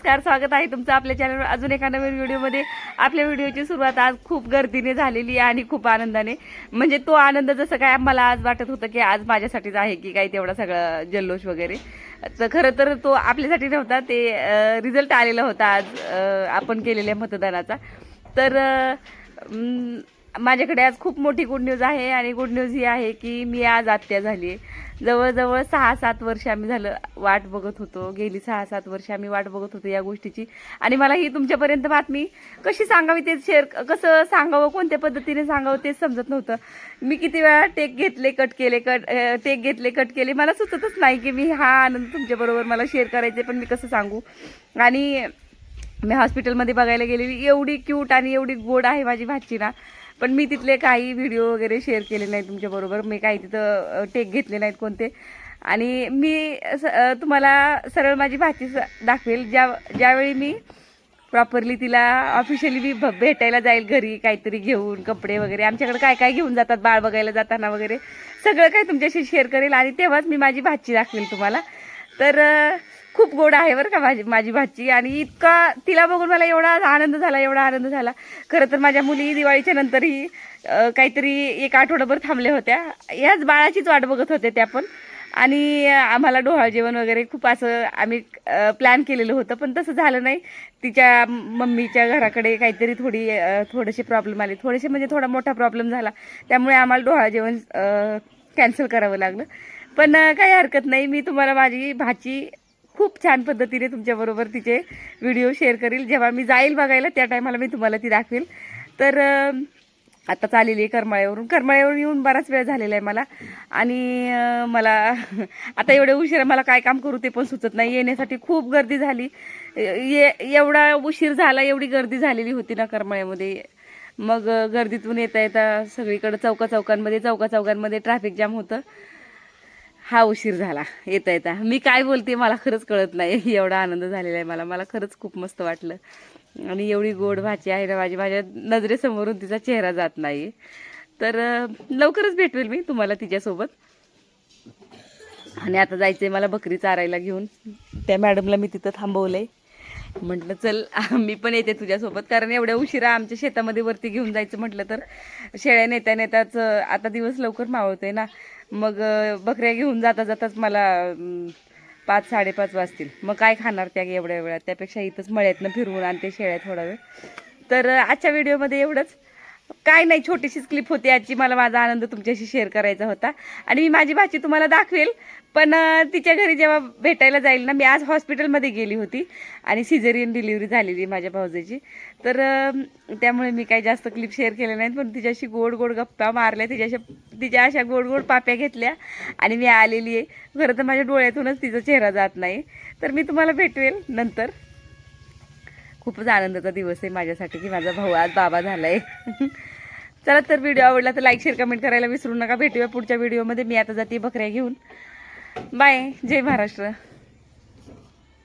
नमस्कार स्वागत आहे तुमचं आपल्या चॅनलवर अजून एका नवीन व्हिडिओमध्ये. आपल्या व्हिडिओची सुरुवात आज खूप गर्दीने झालेली आहे आणि खूप आनंदाने. म्हणजे तो आनंद जसं काय मला आज वाटत होतं की आज माझ्यासाठीच आहे की काय तेवढा सगळा जल्लोष वगैरे. तर खरं तर तो आपल्यासाठी नव्हता ते रिझल्ट आलेला होता आज आपण केलेल्या मतदानाचा. तर माझ्याकडे आज खूप मोठी गुड न्यूज आहे आणि गुड न्यूज ही आहे की मी आज आत्या झाली आहे. जवळजवळ सहा सात वर्ष आम्ही झालं वाट बघत होतो. गेली सहा सात वर्ष आम्ही वाट बघत होतो या गोष्टीची. आणि मला ही तुमच्यापर्यंत बातमी कशी सांगावी ते शेअर कसं सांगावं कोणत्या पद्धतीने सांगावं तेच समजत नव्हतं. मी किती वेळा टेक घेतले कट केले कट टेक घेतले कट केले. मला सुचतच नाही की मी हा आनंद तुमच्याबरोबर मला शेअर करायचे पण मी कसं सांगू? आणि मी हॉस्पिटलमध्ये बघायला गेलेली. एवढी क्यूट आणि एवढी गोड आहे माझी भाची ना पण मी तिथले काही व्हिडिओ वगैरे शेअर केले नाही तुमच्याबरोबर. मी काही तिथं टेक घेतले नाहीत कोणते. आणि मी स- तुम्हाला सरळ माझी भाची स- दाखवेल. ज्या ज्यावेळी मी प्रॉपरली तिला ऑफिशियली मी भ- भेटायला जाईल घरी काहीतरी घेऊन कपडे वगैरे. आमच्याकडे काय काय घेऊन जातात? बाळ बघायला जाताना वगैरे. सगळं काही तुमच्याशी शेअर करेल. आणि तेव्हाच मी माझी भाची दाखवेल तुम्हाला. तर खूप गोड आहे बरं का माझी माझी भाची. आणि इतका तिला बघून मला एवढा आनंद झाला एवढा आनंद झाला. खरं तर माझ्या मुली दिवाळीच्या नंतरही काहीतरी एक आठवडाभर थांबल्या होत्या. याच बाळाचीच वाट बघत होते त्या पण. आणि आम्हाला डोहाळ जेवण वगैरे खूप असं आम्ही प्लॅन केलेलं होतं. पण तसं झालं नाही. तिच्या मम्मीच्या घराकडे काहीतरी थोडी थोडेसे प्रॉब्लेम आले. थोडेसे म्हणजे थोडा मोठा प्रॉब्लेम झाला. त्यामुळे आम्हाला डोहाळ जेवण कॅन्सल करावं लागलं. पण काही हरकत नाही. मी तुम्हाला माझी भाची खूप छान पद्धतीने तुमच्याबरोबर तिचे व्हिडिओ शेअर करील. जेव्हा मी जाईल बघायला त्या टायमाला मी तुम्हाला ती दाखवेल. तर आता चालेली आहे करमाळ्यावरून. करमाळ्यावरून येऊन बराच वेळ झालेला आहे मला. आणि मला आता एवढ्या उशिरा मला काय काम करू ते पण सुचत नाही. येण्यासाठी खूप गर्दी झाली. ये एवढा उशीर झाला एवढी गर्दी झालेली होती ना करमाळ्यामध्ये. मग गर्दीतून येता येता सगळीकडे चौका चौकांमध्ये चौका चौकांमध्ये ट्रॅफिक जाम होतं. हा उशीर झाला. येता येता. मी काय बोलते मला खरंच कळत नाही. एवढा आनंद झालेला आहे मला. मला खरंच खूप मस्त वाटलं. आणि एवढी गोड भाजी आहे ना माझी. माझ्या नजरेसमोरून तिचा चेहरा जात नाही. तर लवकरच भेटवेल मी तुम्हाला तिच्यासोबत. आणि आता जायचंय मला बकरी चारायला घेऊन. त्या मॅडमला मी तिथं थांबवलंय. म्हटलं चल मी पण येते तुझ्यासोबत. कारण एवढ्या उशिरा आमच्या शेतामध्ये वरती घेऊन जायचं म्हटलं तर शेळ्या नेता नेताच आता दिवस लवकर मावळतोय ना. मग बकऱ्या घेऊन जाता जाताच मला पाच साडेपाच वाजतील. मग काय खाणार त्या एवढ्या वेळात? त्यापेक्षा इथंच मळ्यातनं फिरवून आणते शेळ्या थोडा वेळ. तर आजच्या व्हिडिओमध्ये एवढंच. काय नाही छोटीशीच क्लिप होती आजची. मला माझा आनंद तुमच्याशी शेअर करायचा होता. आणि मी माझी भाची तुम्हाला दाखवेल. पण तिच्या घरी जेव्हा भेटायला जाईल ना मी आज हॉस्पिटलमध्ये गेली होती. आणि सिझेरियन डिलिव्हरी झालेली माझ्या भाऊजाची. तर त्यामुळे मी काही जास्त क्लिप शेअर केल्या नाहीत पण तिच्याशी गोड गोड गप्पा मारल्या तिच्याशी तिच्या अशा गोड गोड पाप्या घेतल्या. आणि मी आलेली आहे. खरं तर माझ्या डोळ्यातूनच तिचा चेहरा जात नाही. तर मी तुम्हाला भेटवेल नंतर. खूपच आनंदाचा दिवस आहे माझ्यासाठी की माझा भाऊ आज बाबा झालाय. चला तर व्हिडिओ आवडला तर लाईक शेअर कमेंट करायला विसरू नका. भेटूया पुढच्या व्हिडिओमध्ये मी आता जाते बकऱ्या घेऊन. बाय जय महाराष्ट्र.